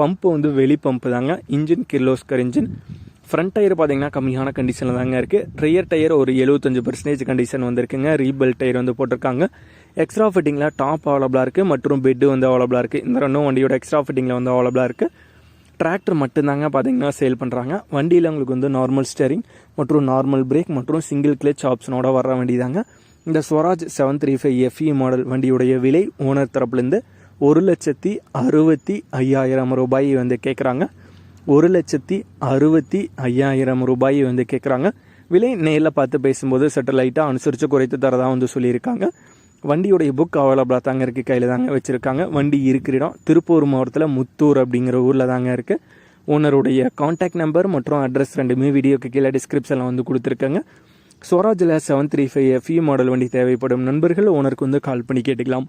Pump வந்து வெளி pump தாங்க. Engine Kirloskar engine front tyre பார்த்தீங்கன்னா கம்மியான கண்டிஷனில் தாங்க இருக்குது ரியர் டயர் ஒரு எழுபத்தஞ்சு பர்சன்டேஜ் கண்டிஷன் வந்திருக்குங்க. ரீபெல் டயர் வந்து போட்டிருக்காங்க. எக்ஸ்ட்ரா ஃபிட்டிங்கில் டாப் அவைலபிளாக இருக்குது மற்றும் பெட்டு வந்து அவைலபிளாக இருக்குது இந்த ரெண்டும் வண்டியோட எக்ஸ்ட்ரா ஃபிட்டிங்கில் வந்து அவைலபிளாக இருக்குது டிராக்டர் மட்டும்தாங்க பார்த்தீங்கன்னா சேல் பண்ணுறாங்க வண்டியில் உங்களுக்கு வந்து நார்மல் ஸ்டேரிங் மற்றும் நார்மல் பிரேக் மற்றும் சிங்கிள் கிளச் ஆப்ஷனோட வர வண்டி தாங்க இந்த Swaraj seven three five FE model வண்டியுடைய விலை ஓனர் தரப்புலேருந்து ஒரு லட்சத்தி அறுபத்தி ஐயாயிரம் ரூபாய் வந்து கேட்குறாங்க ஒரு லட்சத்தி அறுபத்தி ஐயாயிரம் ரூபாய் வந்து கேட்குறாங்க விலை நேரில் பார்த்து பேசும்போது சற்று லைட்டாக அனுசரித்து குறைத்து தரதாக வந்து சொல்லியிருக்காங்க. வண்டியுடைய புக் அவைலபிளாக தாங்க இருக்குது கையில் தாங்க வச்சுருக்காங்க. வண்டி இருக்கிற இடம் திருப்பூர் மாவட்டத்தில் முத்தூர் அப்படிங்கிற ஊரில் தாங்க இருக்குது ஓனருடைய காண்டாக்ட் நம்பர் மற்றும் அட்ரஸ் ரெண்டுமே வீடியோக்கு கீழே டிஸ்கிரிப்ஷனில் வந்து கொடுத்துருக்காங்க. ஸ்வராஜில் seven three five FE model வண்டி தேவைப்படும். நண்பர்கள் ஓனருக்கு வந்து கால் பண்ணி கேட்டுக்கலாம்.